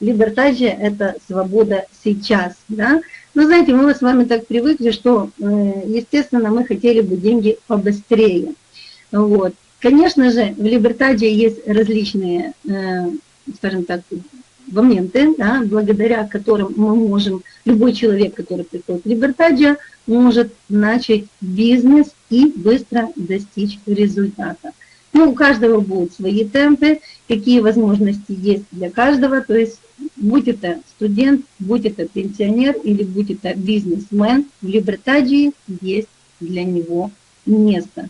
либертаджия – это свобода сейчас, да. Но знаете, мы с вами так привыкли, что, э, естественно, мы хотели бы деньги побыстрее. Вот. Конечно же, в либертаджии есть различные, э, скажем так, моменты, да, благодаря которым мы можем, любой человек, который приходит в либертаджия, может начать бизнес и быстро достичь результата. Ну, у каждого будут свои темпы, какие возможности есть для каждого, то есть будь это студент, будь это пенсионер или будь это бизнесмен, в либертаджии есть для него место.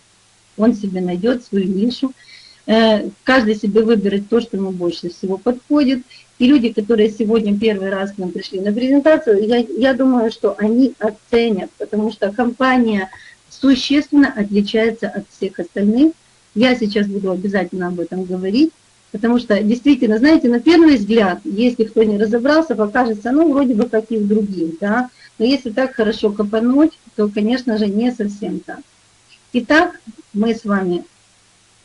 Он себе найдет свою нишу, э, каждый себе выберет то, что ему больше всего подходит. И люди, которые сегодня первый раз к нам пришли на презентацию, я, я думаю, что они оценят, потому что компания существенно отличается от всех остальных. Я сейчас буду обязательно об этом говорить, потому что действительно, знаете, на первый взгляд, если кто не разобрался, покажется, ну, вроде бы как и в других, да, но если так хорошо копануть, то, конечно же, не совсем так. Итак, мы с вами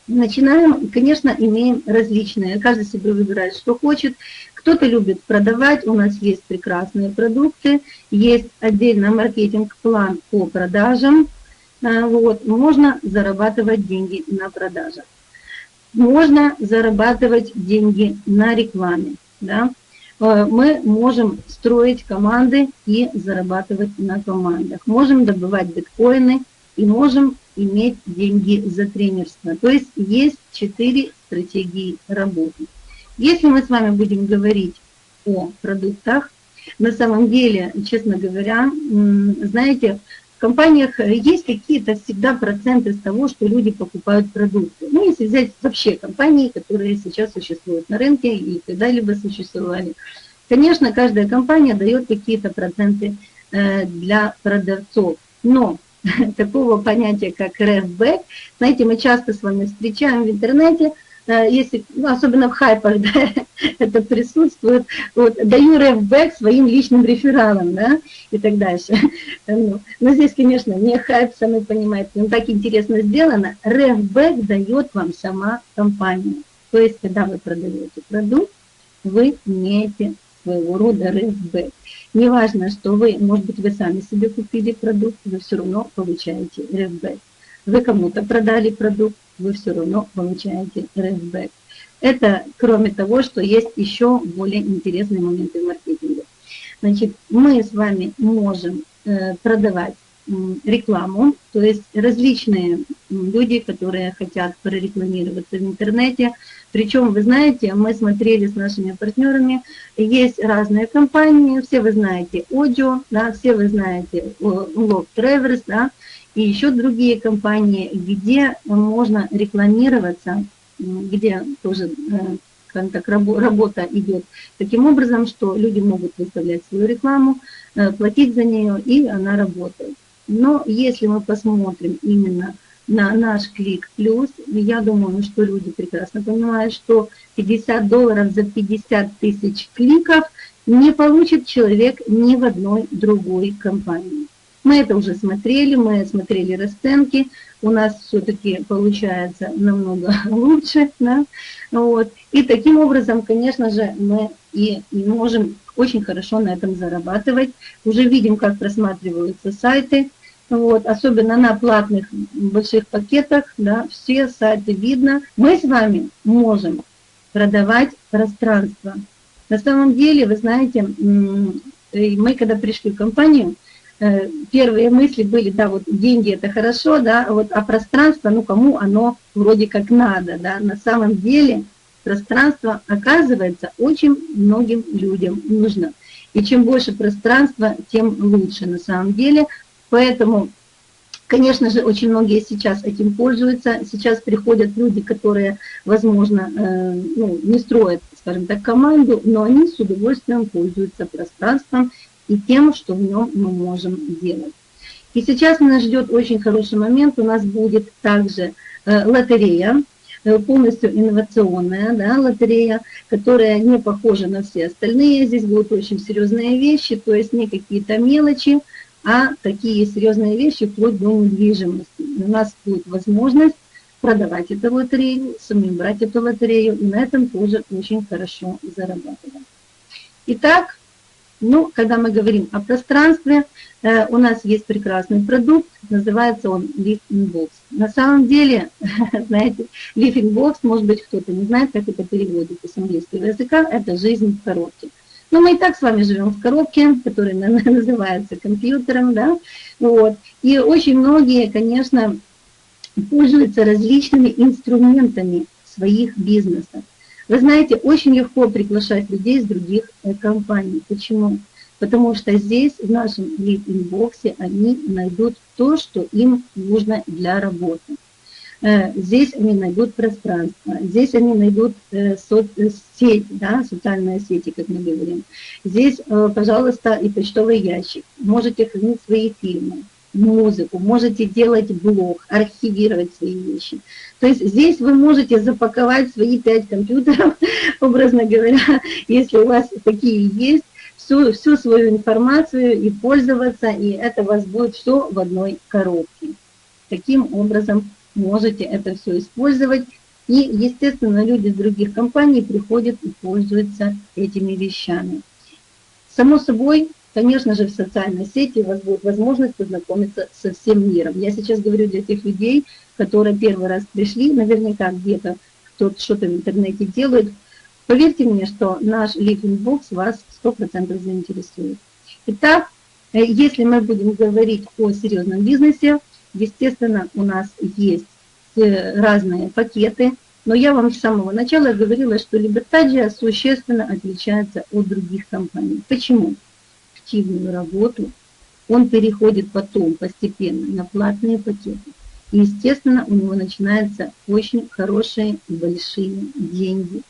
начинаем, конечно, имеем различные, каждый себе выбирает, что хочет. Кто-то любит продавать, у нас есть прекрасные продукты, есть отдельно маркетинг-план по продажам, вот, можно зарабатывать деньги на продажах. Можно зарабатывать деньги на рекламе. Да? А, мы можем строить команды и зарабатывать на командах. Можем добывать биткоины и можем иметь деньги за тренерство. То есть есть четыре стратегии работы. Если мы с вами будем говорить о продуктах, на самом деле, честно говоря, знаете, компаниях есть какие-то всегда проценты с того, что люди покупают продукты. Ну, если взять вообще компании, которые сейчас существуют на рынке и когда-либо существовали. Конечно, каждая компания дает какие-то проценты э, для продавцов. Но такого понятия, как рефбэк. Знаете, мы часто с вами встречаем в интернете, э, если, ну, особенно в хайпах, да, это присутствует, вот, даю рефбэк своим личным рефералам, да, и так дальше. Ну, но здесь, конечно, не хайп, сами понимаете, но так интересно сделано. Рефбэк дает вам сама компания. То есть, когда вы продаете продукт, вы имеете своего рода рефбэк. Неважно, что вы, может быть, вы сами себе купили продукт, вы все равно получаете рефбэк. Вы кому-то продали продукт, вы все равно получаете рефбэк. Это кроме того, что есть еще более интересные моменты в маркетинге. Значит, мы с вами можем э, продавать рекламу, то есть различные люди, которые хотят прорекламироваться в интернете. Причем, вы знаете, мы смотрели с нашими партнерами, есть разные компании, все вы знаете Audio, да, все вы знаете Log Travers, да, и еще другие компании, где можно рекламироваться, где тоже э, так, работа идет таким образом, что люди могут выставлять свою рекламу, э, платить за нее, и она работает. Но если мы посмотрим именно на наш клик плюс, я думаю, что люди прекрасно понимают, что 50 долларов за 50 тысяч кликов не получит человек ни в одной другой компании. Мы это уже смотрели, мы смотрели расценки, у нас все-таки получается намного лучше. Да? Вот. И таким образом, конечно же, мы и можем очень хорошо на этом зарабатывать. Уже видим, как просматриваются сайты, вот, особенно на платных больших пакетах, да, все сайты видно. Мы с вами можем продавать пространство. На самом деле, вы знаете, мы когда пришли в компанию, э, первые мысли были, да, вот деньги это хорошо, да, вот, а пространство, ну кому оно вроде как надо, да, на самом деле пространство, оказывается, очень многим людям нужно. И чем больше пространства, тем лучше на самом деле. Поэтому, конечно же, очень многие сейчас этим пользуются. Сейчас приходят люди, которые, возможно, э, ну, не строят, скажем так, команду, но они с удовольствием пользуются пространством и тем, что в нем мы можем делать. И сейчас нас ждет очень хороший момент. У нас будет также э, лотерея, Э, полностью инновационная да, лотерея, которая не похожа на все остальные. Здесь будут очень серьезные вещи, то есть не какие-то мелочи, а такие серьезные вещи вплоть до недвижимости. у нас будет возможность продавать эту лотерею, самим брать эту лотерею, и на этом тоже очень хорошо зарабатывать. Итак, ну, когда мы говорим о пространстве, э, у нас есть прекрасный продукт, называется он Living Box. На самом деле, знаете, Living Box, может быть, кто-то не знает, как это переводится с английского языка, это жизнь в коробке. Но мы и так с вами живем в коробке, которая называется компьютером, да, вот. И очень многие, конечно, пользуются различными инструментами своих бизнесов. Вы знаете, очень легко приглашать людей из других э, компаний. Почему? Потому что здесь, в нашем лид-инбоксе, они найдут то, что им нужно для работы. Э, здесь они найдут пространство, здесь они найдут э, соцсеть, да, социальные сети, как мы говорим. Здесь, пожалуйста, и почтовый ящик. Можете хранить свои фильмы, музыку, можете делать блог, архивировать свои вещи. То есть здесь вы можете запаковать свои пять компьютеров, образно говоря, если у вас такие есть, всю, всю свою информацию и пользоваться, и это у вас будет все в одной коробке. Таким образом можете это все использовать. И, естественно, люди из других компаний приходят и пользуются этими вещами. Само собой, Конечно же, в социальной сети у вас будет возможность познакомиться со всем миром. Я сейчас говорю для тех людей, которые первый раз пришли, наверняка где-то кто-то что-то в интернете делает. Поверьте мне, что наш Living Box вас 100% заинтересует. Итак, э, если мы будем говорить о серьезном бизнесе, естественно, у нас есть э, разные пакеты, но я вам с самого начала говорила, что Либертаджия существенно отличается от других компаний. Почему? Активную работу, он переходит потом постепенно на платные пакеты. И, естественно, у него начинаются очень хорошие большие деньги.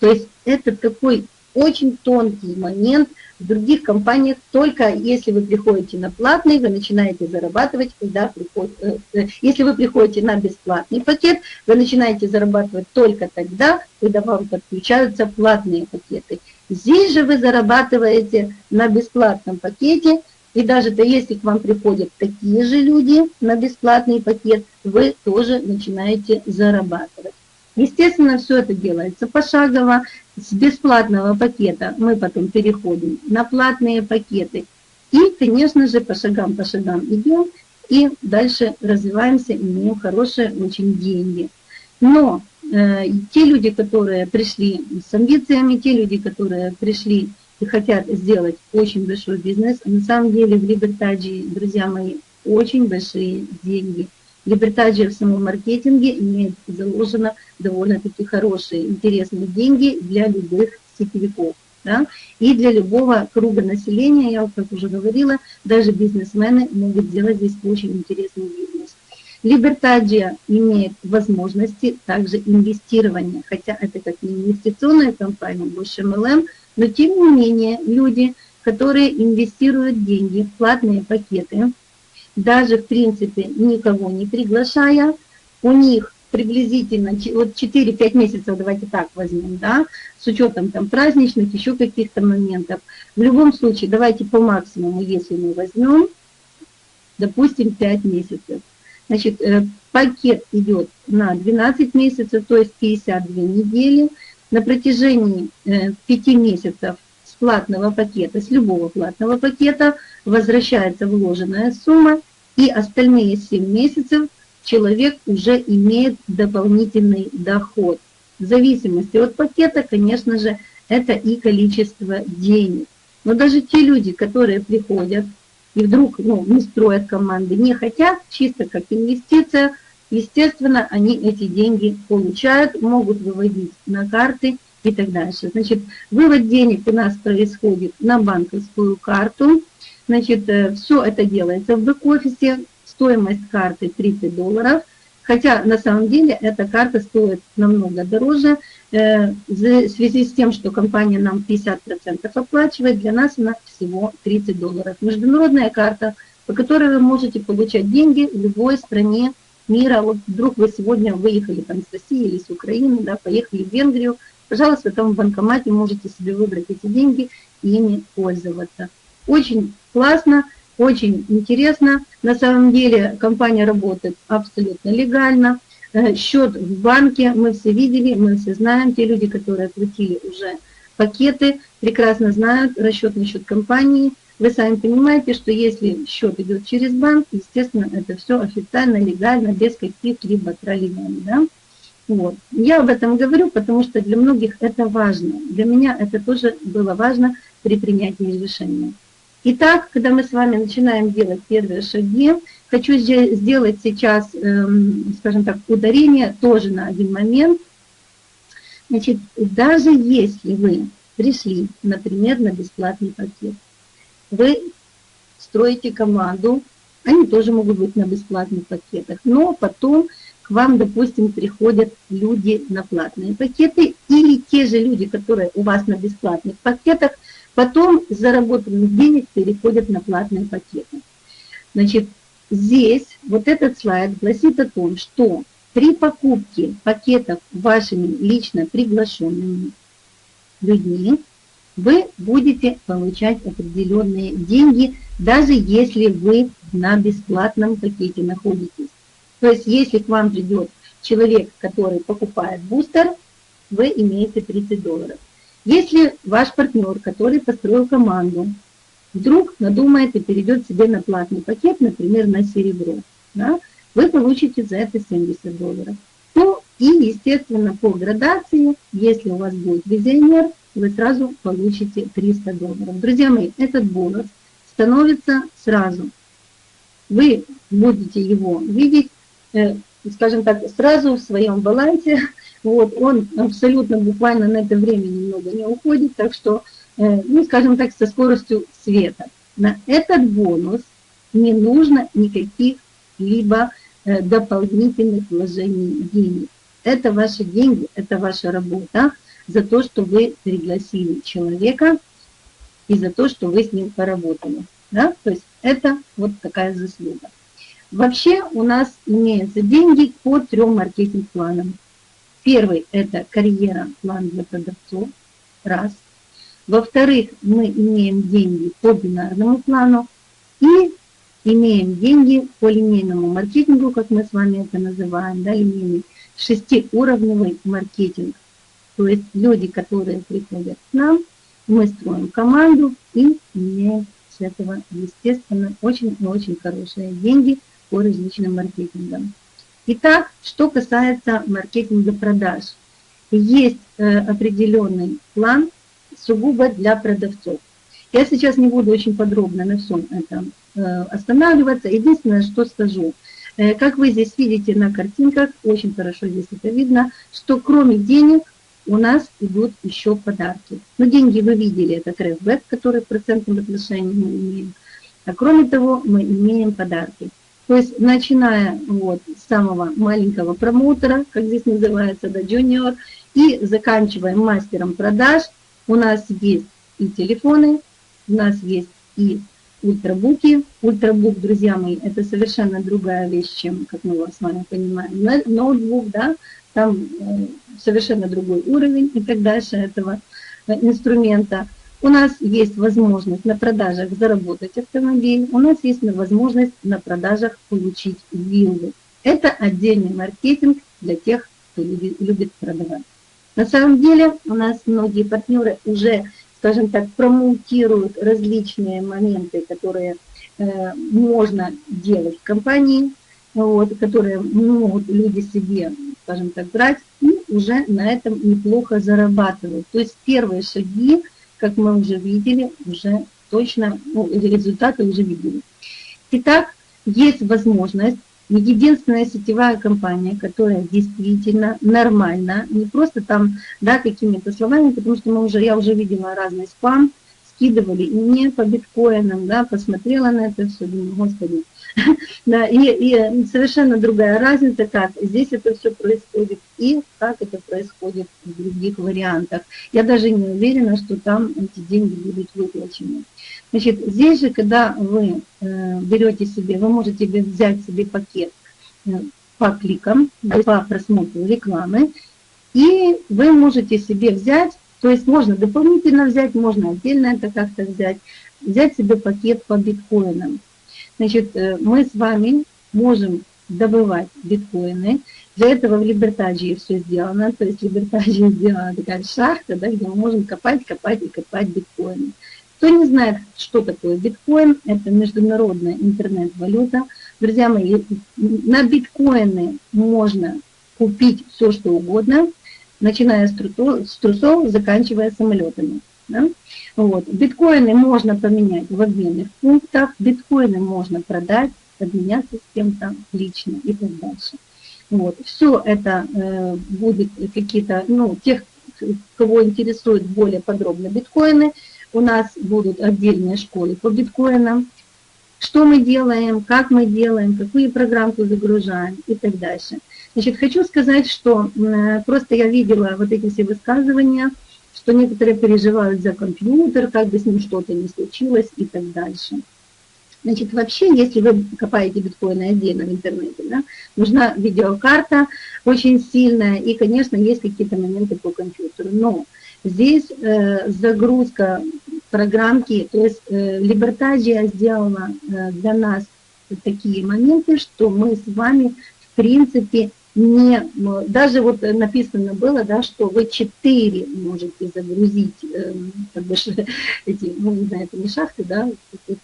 То есть это такой очень тонкий момент. В других компаниях только если вы приходите на платный, вы начинаете зарабатывать, когда приход... Э, э, если вы приходите на бесплатный пакет, вы начинаете зарабатывать только тогда, когда вам подключаются платные пакеты. Здесь же вы зарабатываете на бесплатном пакете, и даже-то если к вам приходят такие же люди на бесплатный пакет, вы тоже начинаете зарабатывать. Естественно, все это делается пошагово. С бесплатного пакета мы потом переходим на платные пакеты. И, конечно же, по шагам, по шагам идем и дальше развиваемся, имеем хорошие очень деньги. Но Э, те люди, которые пришли с амбициями, те люди, которые пришли и хотят сделать очень большой бизнес, на самом деле в Либертаджи, друзья мои, очень большие деньги. Либертаджи в самом маркетинге имеет заложено довольно-таки хорошие, интересные деньги для любых сетевиков. Да? И для любого круга населения, я, как уже говорила, даже бизнесмены могут сделать здесь очень интересный бизнес. Либертаджия имеет возможности также инвестирования, хотя это как не инвестиционная компания, больше MLM, но тем не менее люди, которые инвестируют деньги в платные пакеты, даже в принципе никого не приглашая, у них приблизительно вот 4-5 месяцев, давайте так возьмем, да, с учетом там праздничных, еще каких-то моментов. В любом случае, давайте по максимуму, если мы возьмем, допустим, 5 месяцев. Значит, э, пакет идет на 12 месяцев, то есть 52 недели. На протяжении 5 э, месяцев платного пакета, с любого платного пакета возвращается вложенная сумма, и остальные 7 месяцев человек уже имеет дополнительный доход. В зависимости от пакета, конечно же, это и количество денег. Но даже те люди, которые приходят и вдруг ну, не строят команды, не хотят, чисто как инвестиция, естественно, они эти деньги получают, могут выводить на карты и так дальше. Значит, вывод денег у нас происходит на банковскую карту. Значит, э, все это делается в бэк-офисе. Стоимость карты 30 долларов. Хотя на самом деле эта карта стоит намного дороже. Э, в связи с тем, что компания нам 50% оплачивает, для нас она всего 30 долларов. Международная карта, по которой вы можете получать деньги в любой стране мира. Вот вдруг вы сегодня выехали там с России или с Украины, да, поехали в Венгрию, пожалуйста, там в банкомате можете себе выбрать эти деньги и ими пользоваться. Очень классно, очень интересно. На самом деле компания работает абсолютно легально. Э, счет в банке мы все видели, мы все знаем, те люди, которые оплатили уже пакеты прекрасно знают расчетный счет компании. Вы сами понимаете, что если счет идет через банк, естественно, это все официально, легально, без каких-либо тролливаний. Да? Вот. Я об этом говорю, потому что для многих это важно. Для меня это тоже было важно при принятии решения. Итак, когда мы с вами начинаем делать первые шаги, хочу сделать сейчас, эм, скажем так, ударение тоже на один момент. Значит, даже если вы пришли, например, на бесплатный пакет, вы строите команду, они тоже могут быть на бесплатных пакетах, но потом к вам, допустим, приходят люди на платные пакеты, или те же люди, которые у вас на бесплатных пакетах, потом заработанных денег переходят на платные пакеты. Значит, здесь вот этот слайд гласит о том, что при покупке пакетов вашими лично приглашенными людьми вы будете получать определенные деньги, даже если вы на бесплатном пакете находитесь. То есть если к вам придет человек, который покупает бустер, вы имеете 30 долларов. Если ваш партнер, который построил команду, вдруг надумает и перейдет себе на платный пакет, например, на серебро, да, вы получите за это 70 долларов. Ну и, естественно, по градации, если у вас будет визионер, вы сразу получите 300 долларов. Друзья мои, этот бонус становится сразу. Вы будете его видеть скажем так, сразу в своем балансе. Вот, он абсолютно буквально на это время немного не уходит, так что, э, ну, скажем так, со скоростью света. На этот бонус не нужно никаких либо э, дополнительных вложений денег. Это ваши деньги, это ваша работа за то, что вы пригласили человека и за то, что вы с ним поработали. Да? То есть это вот такая заслуга. Вообще у нас имеются деньги по трем маркетинг-планам. Первый – это карьера, план для продавцов, раз. Во-вторых, мы имеем деньги по бинарному плану и имеем деньги по линейному маркетингу, как мы с вами это называем, да, линейный шестиуровневый маркетинг. То есть люди, которые приходят к нам, мы строим команду и имеем с этого, естественно, очень и очень хорошие деньги – по различным маркетингам. Итак, что касается маркетинга продаж. Есть э, определенный план сугубо для продавцов. Я сейчас не буду очень подробно на всем этом э, останавливаться. Единственное, что скажу. Э, как вы здесь видите на картинках, очень хорошо здесь это видно, что кроме денег у нас идут еще подарки. Но деньги вы видели, это крэшбэк, который в процентном отношении мы имеем. А кроме того, мы имеем подарки. То есть, начиная вот с самого маленького промоутера, как здесь называется, да, джуниор, и заканчивая мастером продаж, у нас есть и телефоны, у нас есть и ультрабуки. Ультрабук, друзья мои, это совершенно другая вещь, чем, как мы с вами понимаем, ноутбук, да, там э, совершенно другой уровень и так дальше этого э, инструмента. У нас есть возможность на продажах заработать автомобиль, у нас есть возможность на продажах получить виллы. Это отдельный маркетинг для тех, кто любит продавать. На самом деле у нас многие партнеры уже, скажем так, промоутируют различные моменты, которые э, можно делать в компании, вот, которые могут люди себе, скажем так, брать, и уже на этом неплохо зарабатывают. То есть первые шаги как мы уже видели, уже точно, ну, результаты уже видели. Итак, есть возможность, единственная сетевая компания, которая действительно нормально, не просто там, да, какими-то словами, потому что мы уже, я уже видела разный спам, скидывали и мне по биткоинам, да, посмотрела на это все, думаю, господи, Да, и, и совершенно другая разница, как здесь это все происходит и как это происходит в других вариантах. Я даже не уверена, что там эти деньги будут выплачены. Значит, здесь же, когда вы э, берете себе, вы можете взять себе пакет э, по кликам, по просмотру рекламы, и вы можете себе взять, то есть можно дополнительно взять, можно отдельно это как-то взять, взять себе пакет по биткоинам. Значит, э, мы с вами можем добывать биткоины, Для этого в Либертаджии все сделано, то есть Либертаджия сделана такая шахта, да, где мы можем копать, копать и копать биткоины. Кто не знает, что такое биткоин, это международная интернет-валюта. Друзья мои, на биткоины можно купить все, что угодно, начиная с трусов, заканчивая самолетами. Да? Вот. Биткоины можно поменять в обменных пунктах, биткоины можно продать, обменяться с кем-то лично и так дальше. Вот. Все это э, будет какие-то, ну, тех, кого интересует более подробно биткоины, у нас будут отдельные школы по биткоинам, что мы делаем, как мы делаем, какие программку загружаем и так дальше. Значит, хочу сказать, что э, просто я видела вот эти все высказывания, что некоторые переживают за компьютер, как бы с ним что-то не случилось и так дальше. Значит, вообще, если вы копаете биткоины отдельно в интернете, да, нужна видеокарта очень сильная, и, конечно, есть какие-то моменты по компьютеру. Но здесь э, загрузка программки, то есть э, Либертаджия сделала э, для нас такие моменты, что мы с вами, в принципе, не, даже вот написано было, да, что вы четыре можете загрузить э, как бы, эти, ну, не знаю, это не шахты, да,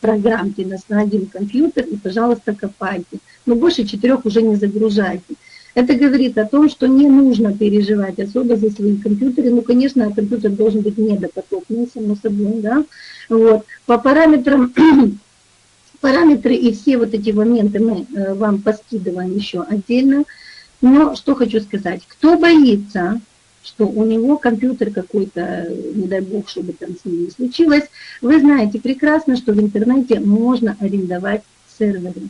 программки на один компьютер, и, пожалуйста, копайте. Но больше четырех уже не загружайте. Это говорит о том, что не нужно переживать особо за свои компьютеры. Ну, конечно, компьютер должен быть недопотопным, само собой, да. Вот. По параметрам параметры и все вот эти моменты мы э, вам поскидываем еще отдельно. Но что хочу сказать, кто боится, что у него компьютер какой-то, не дай бог, чтобы там с ним не случилось, вы знаете прекрасно, что в интернете можно арендовать серверы.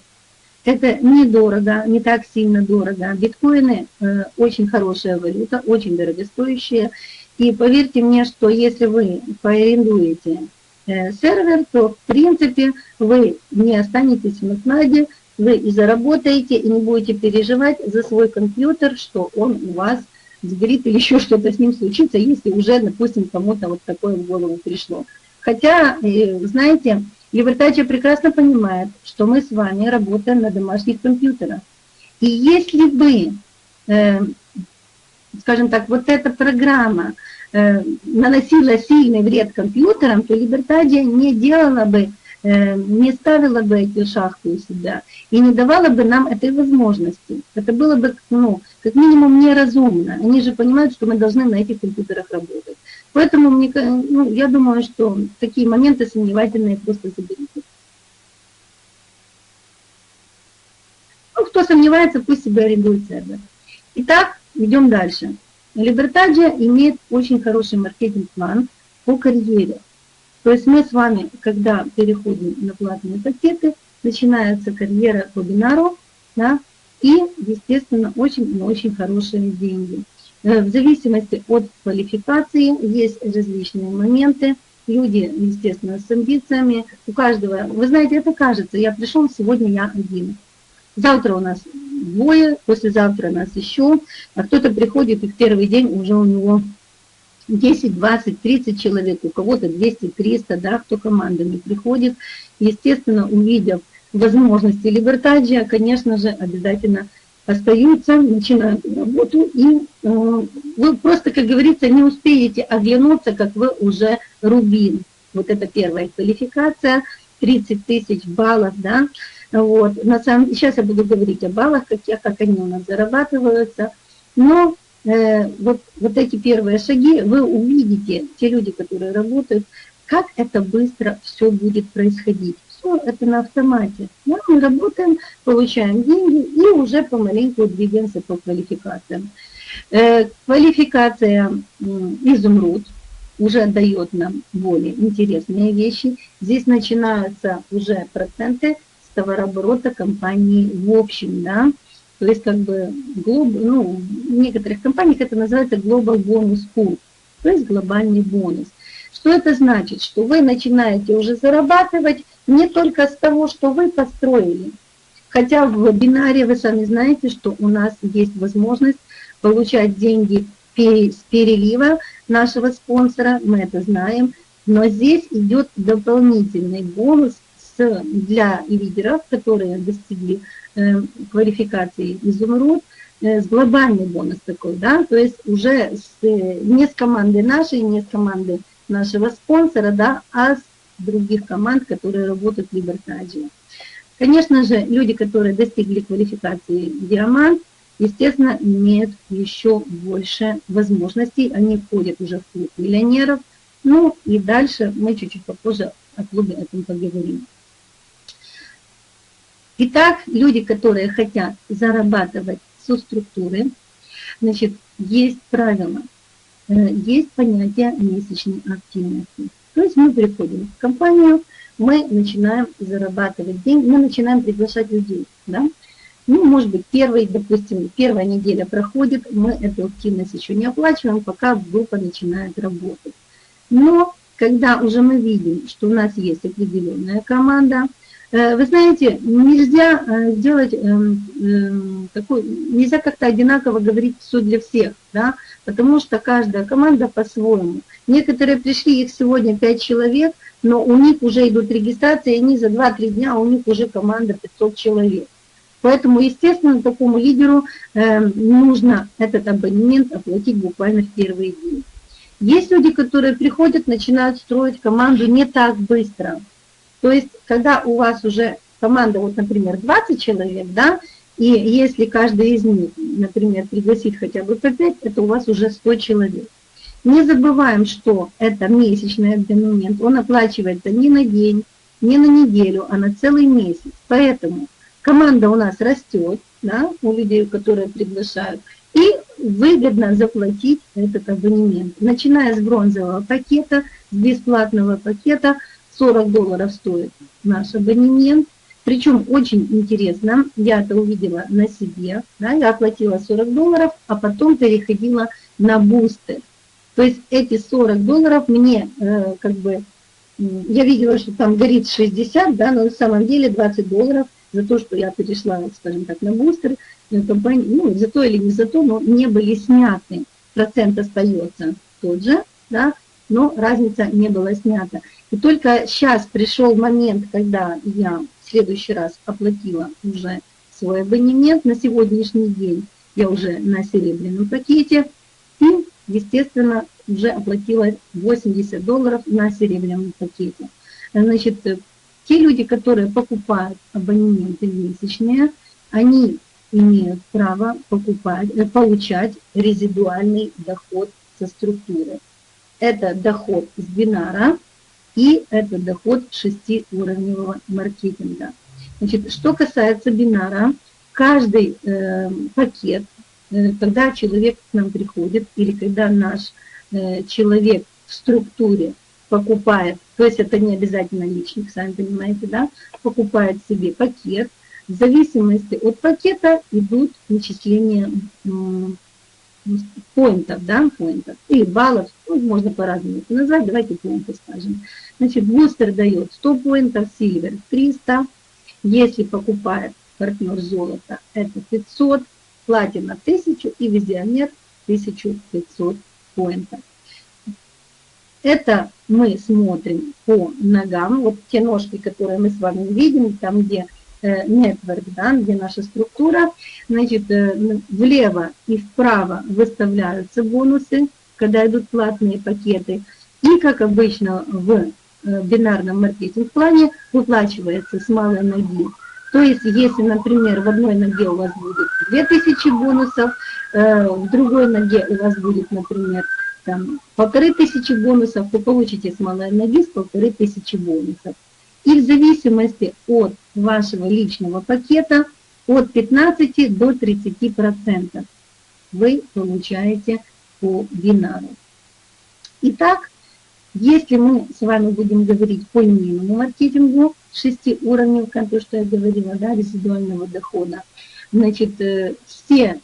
Это недорого, не так сильно дорого. Биткоины э, очень хорошая валюта, очень дорогостоящая. И поверьте мне, что если вы поарендуете э, сервер, то в принципе вы не останетесь в накладе, вы и заработаете, и не будете переживать за свой компьютер, что он у вас сгорит или еще что-то с ним случится, если уже, допустим, кому-то вот такое в голову пришло. Хотя, э, знаете, Либертачия прекрасно понимает, что мы с вами работаем на домашних компьютерах. И если бы, э, скажем так, вот эта программа э, наносила сильный вред компьютерам, то Либертадия не делала бы не ставила бы эти шахты у себя и не давала бы нам этой возможности. Это было бы, ну, как минимум неразумно. Они же понимают, что мы должны на этих компьютерах работать. Поэтому мне, ну, я думаю, что такие моменты сомневательные просто заберите. Ну, кто сомневается, пусть себе арендует сервер. Итак, идем дальше. Либертаджия имеет очень хороший маркетинг-план по карьере. То есть мы с вами, когда переходим на платные пакеты, начинается карьера по бинару, да, и, естественно, очень-очень хорошие деньги. Э, в зависимости от квалификации есть различные моменты. Люди, естественно, с амбициями. У каждого, вы знаете, это кажется, я пришел, сегодня я один. Завтра у нас двое, послезавтра у нас еще, а кто-то приходит, и в первый день уже у него 10, 20, 30 человек, у кого-то 200, 300, да, кто командами приходит, естественно, увидев возможности либертаджия, конечно же, обязательно остаются, начинают работу, и э, вы просто, как говорится, не успеете оглянуться, как вы уже рубин. Вот это первая квалификация, 30 тысяч баллов, да, вот. На самом, сейчас я буду говорить о баллах, как, я, как они у нас зарабатываются, но Э, вот, вот эти первые шаги, вы увидите, те люди, которые работают, как это быстро все будет происходить. Все это на автомате. Да, мы работаем, получаем деньги и уже помаленьку двигаемся по квалификациям. Э, квалификация изумруд уже дает нам более интересные вещи. Здесь начинаются уже проценты с товарооборота компании в общем, да, то есть как бы глоб, ну, в некоторых компаниях это называется Global Bonus Pool, то есть глобальный бонус. Что это значит? Что вы начинаете уже зарабатывать не только с того, что вы построили. Хотя в бинаре вы сами знаете, что у нас есть возможность получать деньги с перелива нашего спонсора, мы это знаем, но здесь идет дополнительный бонус для лидеров, которые достигли квалификации изумруд, с глобальный бонус такой, да, то есть уже с, не с команды нашей, не с команды нашего спонсора, да, а с других команд, которые работают в Либертаджи. Конечно же, люди, которые достигли квалификации диамант, естественно, имеют еще больше возможностей, они входят уже в клуб миллионеров, ну и дальше мы чуть-чуть попозже о клубе этом поговорим. Итак, люди, которые хотят зарабатывать со структуры, значит, есть правила, э, есть понятие месячной активности. То есть мы приходим в компанию, мы начинаем зарабатывать деньги, мы начинаем приглашать людей, да, ну, может быть, первый, допустим, первая неделя проходит, мы эту активность еще не оплачиваем, пока группа начинает работать. Но когда уже мы видим, что у нас есть определенная команда, вы знаете, нельзя э, сделать эм, эм, такой, нельзя как-то одинаково говорить все для всех, да, потому что каждая команда по-своему. Некоторые пришли, их сегодня 5 человек, но у них уже идут регистрации, и они за 2-3 дня, у них уже команда 500 человек. Поэтому, естественно, такому лидеру э, нужно этот абонемент оплатить буквально в первые дни. Есть люди, которые приходят, начинают строить команду не так быстро. То есть, когда у вас уже команда, вот, например, 20 человек, да, и если каждый из них, например, пригласит хотя бы по 5, это у вас уже 100 человек. Не забываем, что это месячный абонемент, он оплачивается не на день, не на неделю, а на целый месяц. Поэтому команда у нас растет, да, у людей, которые приглашают, и выгодно заплатить этот абонемент. Начиная с бронзового пакета, с бесплатного пакета, 40 долларов стоит наш абонемент. Причем очень интересно, я это увидела на себе, да, я оплатила 40 долларов, а потом переходила на бустер. То есть эти 40 долларов мне э, как бы, я видела, что там горит 60, да, но на самом деле 20 долларов за то, что я перешла, скажем так, на бустер, компании, ну, за то или не за то, но не были сняты. Процент остается тот же, да, но разница не была снята. И только сейчас пришел момент, когда я в следующий раз оплатила уже свой абонемент на сегодняшний день, я уже на серебряном пакете, и, естественно, уже оплатила 80 долларов на серебряном пакете. Значит, те люди, которые покупают абонементы месячные, они имеют право покупать, э, получать резидуальный доход со структуры. Это доход с бинара и это доход шестиуровневого маркетинга. Значит, что касается бинара, каждый э, пакет, э, когда человек к нам приходит или когда наш э, человек в структуре покупает, то есть это не обязательно личник, сами понимаете, да, покупает себе пакет, в зависимости от пакета идут начисления поинтов, да, поинтов, или баллов, ну, можно по-разному это назвать, давайте поинты скажем. Значит, бустер дает 100 поинтов, сильвер 300, если покупает партнер золота, это 500, платина 1000 и визионер 1500 поинтов. Это мы смотрим по ногам, вот те ножки, которые мы с вами видим, там, где network, да, где наша структура, значит, э, влево и вправо выставляются бонусы, когда идут платные пакеты, и, как обычно, в э, бинарном маркетинг-плане выплачивается с малой ноги. То есть, если, например, в одной ноге у вас будет 2000 бонусов, в другой ноге у вас будет, например, там, полторы тысячи бонусов, то получите с малой ноги с полторы тысячи бонусов. И в зависимости от вашего личного пакета от 15 до 30 процентов вы получаете по бинару. Итак, если мы с вами будем говорить по линейному маркетингу, шести уровней, как то, что я говорила, да, резидуального дохода, значит, э, все,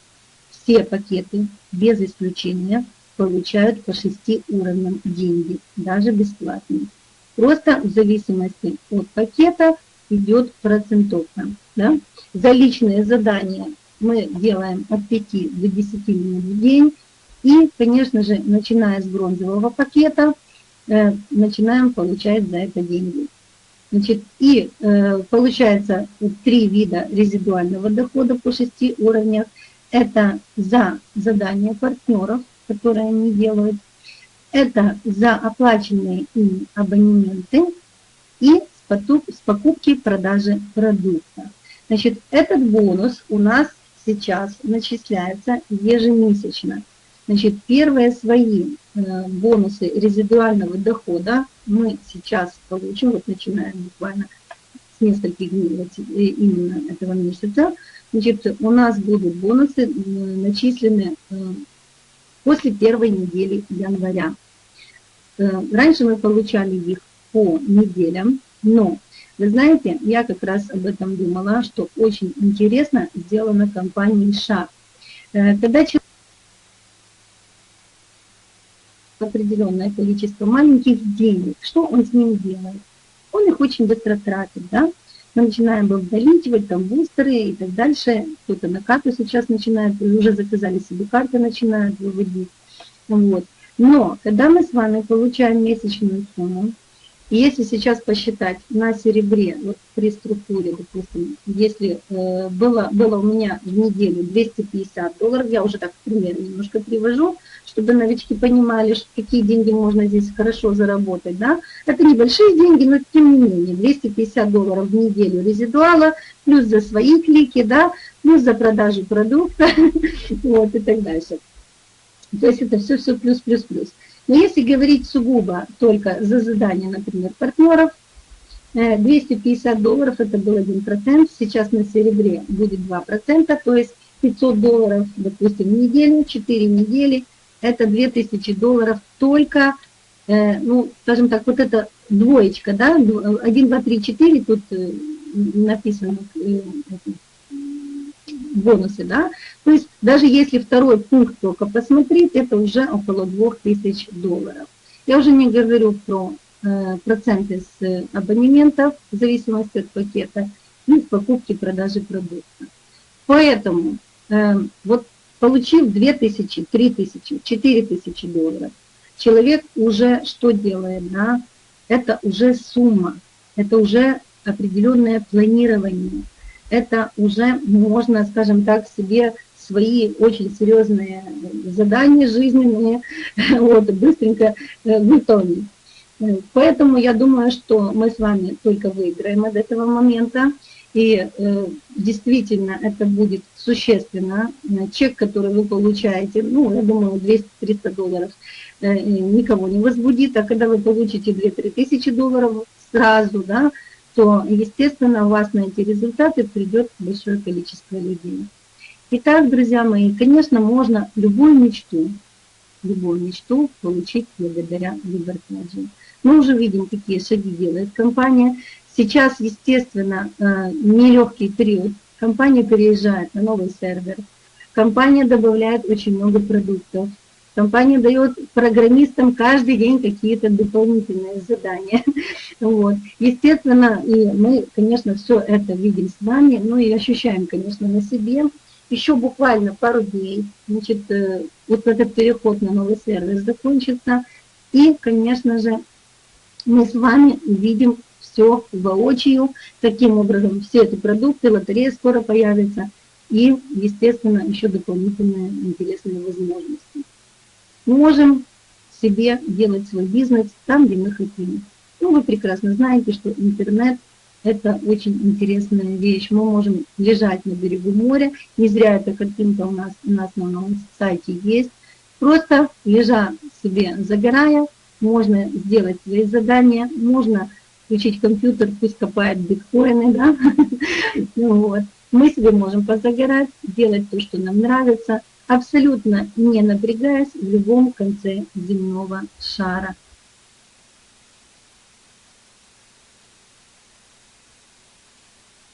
все пакеты без исключения получают по шести уровням деньги, даже бесплатные. Просто в зависимости от пакета идет процентовка. Да? За личные задания мы делаем от 5 до 10 минут в день. И, конечно же, начиная с бронзового пакета, э, начинаем получать за это деньги. Значит, и э, получается три вида резидуального дохода по шести уровнях. это за задание партнеров, которые они делают, это за оплаченные им абонементы и с покупки и продажи продукта. Значит, этот бонус у нас сейчас начисляется ежемесячно. Значит, первые свои э, бонусы резидуального дохода мы сейчас получим, вот начинаем буквально с нескольких дней э, именно этого месяца. Значит, у нас будут бонусы начислены э, после первой недели января. Раньше мы получали их по неделям, но вы знаете, я как раз об этом думала, что очень интересно сделано компанией ША. Когда человек определенное количество маленьких денег, что он с ним делает? Он их очень быстро тратит, да? Мы начинаем обналичивать там бустеры и так дальше. Кто-то на карту сейчас начинает, уже заказали себе карты, начинают выводить. Вот. Но когда мы с вами получаем месячную сумму, и если сейчас посчитать на серебре, вот при структуре, допустим, если э, было, было у меня в неделю 250 долларов, я уже так пример немножко привожу, чтобы новички понимали, какие деньги можно здесь хорошо заработать. Да? Это небольшие деньги, но тем не менее, 250 долларов в неделю резидуала, плюс за свои клики, да, плюс за продажу продукта, вот, и так дальше. То есть это все-все плюс-плюс-плюс. Но если говорить сугубо только за задание, например, партнеров, 250 э, долларов это был 1%, сейчас на серебре будет 2%, то есть 500 долларов, допустим, неделю, 4 недели, это 2000 долларов только, э, ну, скажем так, вот это двоечка, да, 1, 2, 3, 4, тут э, написано бонусы, да, то есть даже если второй пункт только посмотреть, это уже около 2000 долларов. Я уже не говорю про э, проценты с абонементов в зависимости от пакета и и продажи продукта. Поэтому э, вот получив 2000, 3000, 4000 долларов, человек уже что делает, да, это уже сумма, это уже определенное планирование – это уже можно, скажем так, себе свои очень серьезные задания жизненные вот, быстренько э, выполнить. Поэтому я думаю, что мы с вами только выиграем от этого момента. И э, действительно это будет существенно. Чек, который вы получаете, ну, я думаю, 200-300 долларов э, никого не возбудит. А когда вы получите 2-3 тысячи долларов сразу, да, то, естественно, у вас на эти результаты придет большое количество людей. Итак, друзья мои, конечно, можно любую мечту, любую мечту получить благодаря Liberty Мы уже видим, какие шаги делает компания. Сейчас, естественно, э, нелегкий период. Компания переезжает на новый сервер. Компания добавляет очень много продуктов. Компания дает программистам каждый день какие-то дополнительные задания. Вот. Естественно, и мы, конечно, все это видим с вами, ну и ощущаем, конечно, на себе. Еще буквально пару дней, значит, э, вот этот переход на новый сервис закончится. И, конечно же, мы с вами увидим все воочию. Таким образом, все эти продукты, лотерея скоро появится. И, естественно, еще дополнительные интересные возможности можем себе делать свой бизнес там, где мы хотим. Ну, вы прекрасно знаете, что интернет – это очень интересная вещь. Мы можем лежать на берегу моря, не зря эта картинка у нас, у нас на новом сайте есть. Просто лежа себе, загорая, можно сделать свои задания, можно включить компьютер, пусть копает биткоины, да, вот. Мы себе можем позагорать, делать то, что нам нравится – абсолютно не напрягаясь в любом конце земного шара.